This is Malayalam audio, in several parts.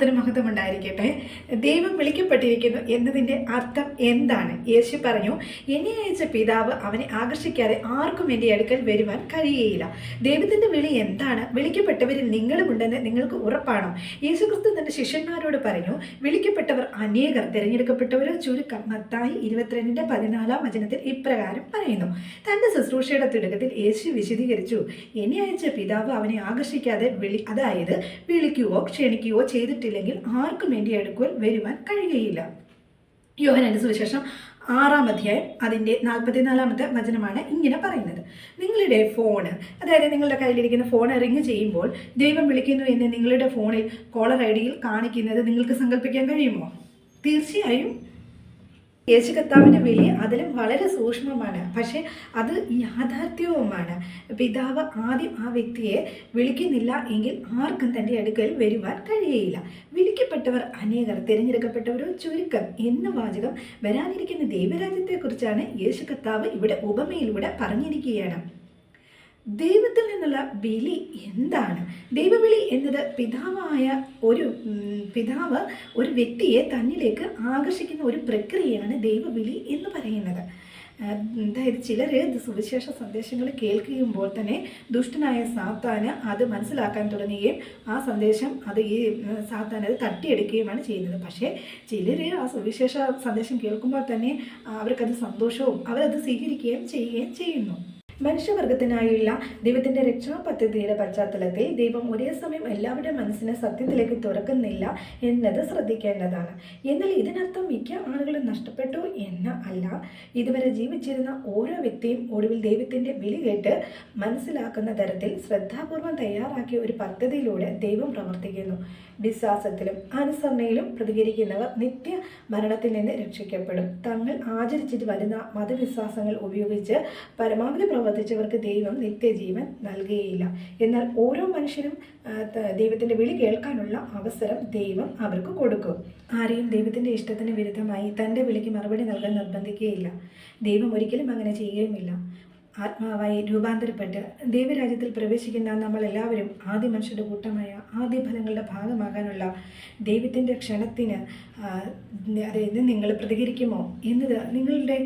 നാമത്തിന് മഹത്വം ഉണ്ടായിരിക്കട്ടെ ദൈവം വിളിക്കപ്പെട്ടിരിക്കുന്നു എന്നതിന്റെ അർത്ഥം എന്താണ്? യേശു പറഞ്ഞു എന്നെ അയച്ച പിതാവ് അവനെ ആകർഷിക്കാതെ ആർക്കും എന്റെ അടുക്കൽ വരുവാൻ കഴിയുകയില്ല ദൈവത്തിന്റെ വിളി എന്താണ്? വിളിക്കപ്പെട്ടവരിൽ നിങ്ങളുമുണ്ടെന്ന് നിങ്ങൾക്ക് ഉറപ്പാണോ? യേശു ക്രിസ്തു തന്റെ ശിഷ്യന്മാരോട് പറഞ്ഞു വിളിക്കപ്പെട്ടവർ അനേകർ. തിരഞ്ഞെടുക്കപ്പെട്ടവരോ ചുരുക്കം. മത്തായി ഇരുപത്തിരണ്ടിന്റെ പതിനാലാം വചനത്തിൽ ഇപ്രകാരം പറയുന്നു തന്റെ ശുശ്രൂഷയുടെ തുടക്കത്തിൽ യേശു വിശദീകരിച്ചു എന്നെ അയച്ച പിതാവ് അവനെ ആകർഷിക്കാതെ വിളി അതായത് വിളിക്കുകയോ ക്ഷണിക്കുകയോ ചെയ്തിട്ടില്ലെങ്കിൽ ആർക്കും എന്റെ അടുക്കൽ വരുവാൻ കഴിയുകയില്ല. യോഹനന്റെ സുവിശേഷം ആറാം അധ്യായം അതിന്റെ നാൽപ്പത്തിനാലാമത്തെ വചനമാണ് ഇങ്ങനെ പറയുന്നത്. നിങ്ങളുടെ ഫോണ് അതായത് നിങ്ങളുടെ കയ്യിലിരിക്കുന്ന ഫോൺ റിങ് ചെയ്യുമ്പോൾ ദൈവം വിളിക്കുന്നു എന്ന് നിങ്ങളുടെ ഫോണിൽ കോളർ ഐ ഡിയിൽ കാണിക്കുന്നത് നിങ്ങൾക്ക് സങ്കല്പിക്കാൻ കഴിയുമോ? തീർച്ചയായും യേശു കർത്താവിന്റെ വിളി അതിലും വളരെ സൂക്ഷ്മമാണ്. പക്ഷേ അത് യാഥാർത്ഥ്യവുമാണ്. പിതാവ് ആദ്യം ആ വ്യക്തിയെ വിളിക്കുന്നില്ല എങ്കിൽ ആർക്കും തന്റെ അടുക്കൽ വരുവാൻ കഴിയുകയില്ല വിളിക്കപ്പെട്ടവർ അനേകർ തിരഞ്ഞെടുക്കപ്പെട്ടവരോ ചുരുക്കം എന്ന വാചകം വരാനിരിക്കുന്ന ദൈവരാജ്യത്തെക്കുറിച്ചാണ് യേശു കർത്താവ് ഇവിടെ ഉപമയിലൂടെ പറഞ്ഞിരിക്കുകയാണ്. ദൈവത്തിൽ നിന്നുള്ള വിളി എന്താണ്? ദൈവവിളി എന്നത് പിതാവായ ഒരു പിതാവ് ഒരു വ്യക്തിയെ തന്നിലേക്ക് ആകർഷിക്കുന്ന ഒരു പ്രക്രിയയാണ് ദൈവവിളി എന്ന് പറയുന്നത്. അതായത് ചിലർ സുവിശേഷ സന്ദേശങ്ങൾ കേൾക്കുമ്പോൾ തന്നെ ദുഷ്ടനായ സാത്താന് അത് മനസ്സിലാക്കാൻ തുടങ്ങുകയും ആ സന്ദേശം അത് ഈ സാത്താൻ അത് തട്ടിയെടുക്കുകയുമാണ് ചെയ്യുന്നത്. പക്ഷേ ചിലർ ആ സുവിശേഷ സന്ദേശം കേൾക്കുമ്പോൾ തന്നെ അവർക്കത് സന്തോഷവും അവരത് സ്വീകരിക്കുകയും ചെയ്യുകയും ചെയ്യുന്നു. മനുഷ്യവർഗത്തിനായുള്ള ദൈവത്തിന്റെ രക്ഷാ പദ്ധതിയുടെ പശ്ചാത്തലത്തിൽ ദൈവം ഒരേ സമയം എല്ലാവരുടെ മനസ്സിനെ സത്യത്തിലേക്ക് തുറക്കുന്നില്ല എന്നത് ശ്രദ്ധിക്കേണ്ടതാണ്. എന്നാൽ ഇതിനർത്ഥം മിക്ക ആളുകളും നഷ്ടപ്പെട്ടു എന്ന് അല്ല. ഇതുവരെ ജീവിച്ചിരുന്ന ഓരോ വ്യക്തിയും ഒടുവിൽ ദൈവത്തിന്റെ വിളി കേട്ട് മനസ്സിലാക്കുന്ന തരത്തിൽ ശ്രദ്ധാപൂർവം തയ്യാറാക്കിയ ഒരു പദ്ധതിയിലൂടെ ദൈവം പ്രവർത്തിക്കുന്നു. വിശ്വാസത്തിലും അനുസരണയിലും പ്രതികരിക്കുന്നവർ നിത്യ മരണത്തിൽ നിന്ന് രക്ഷിക്കപ്പെടും. തങ്ങൾ ആചരിച്ചിട്ട് വരുന്ന മതവിശ്വാസങ്ങൾ ഉപയോഗിച്ച് പരമാവധി പ്രവർത്തിച്ചവർക്ക് ദൈവം നിത്യജീവൻ നൽകുകയില്ല. എന്നാൽ ഓരോ മനുഷ്യനും ദൈവത്തിന്റെ വിളി കേൾക്കാനുള്ള അവസരം ദൈവം അവർക്ക് കൊടുക്കും. ആരെയും ദൈവത്തിന്റെ ഇഷ്ടത്തിന് വിരുദ്ധമായി തന്റെ വിളിക്ക് മറുപടി നൽകാൻ നിർബന്ധിക്കുകയില്ല. ദൈവം ഒരിക്കലും അങ്ങനെ ചെയ്യുകയുമില്ല. ആത്മാവായി രൂപാന്തരപ്പെട്ട് ദൈവരാജ്യത്തിൽ പ്രവേശിക്കുന്ന നമ്മൾ എല്ലാവരും ആദ്യ മനുഷ്യരുടെ കൂട്ടമായ ആദ്യ ഫലങ്ങളുടെ ഭാഗമാകാനുള്ള ദൈവത്തിന്റെ ക്ഷണത്തിന് അതായത് നിങ്ങൾ പ്രതികരിക്കുമോ? എന്നത് നിങ്ങളുടെ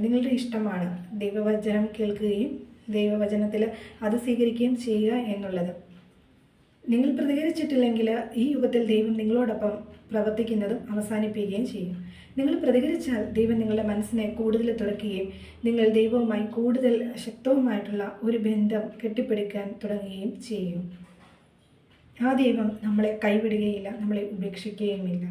നിങ്ങളുടെ ഇഷ്ടമാണ്. ദൈവവചനം കേൾക്കുകയും ദൈവവചനത്തിൽ അത് സ്വീകരിക്കുകയും ചെയ്യുക എന്നുള്ളത്. നിങ്ങൾ പ്രതികരിച്ചിട്ടില്ലെങ്കിൽ ഈ യുഗത്തിൽ ദൈവം നിങ്ങളോടൊപ്പം പ്രവർത്തിക്കുന്നതും അവസാനിപ്പിക്കുകയും ചെയ്യും. നിങ്ങൾ പ്രതികരിച്ചാൽ ദൈവം നിങ്ങളുടെ മനസ്സിനെ കൂടുതൽ തുറക്കുകയും നിങ്ങൾ ദൈവവുമായി കൂടുതൽ ശക്തവുമായിട്ടുള്ള ഒരു ബന്ധം കെട്ടിപ്പിടിക്കാൻ തുടങ്ങുകയും ചെയ്യും. ആ ദൈവം നമ്മളെ കൈവിടുകയില്ല നമ്മളെ ഉപേക്ഷിക്കുകയുമില്ല.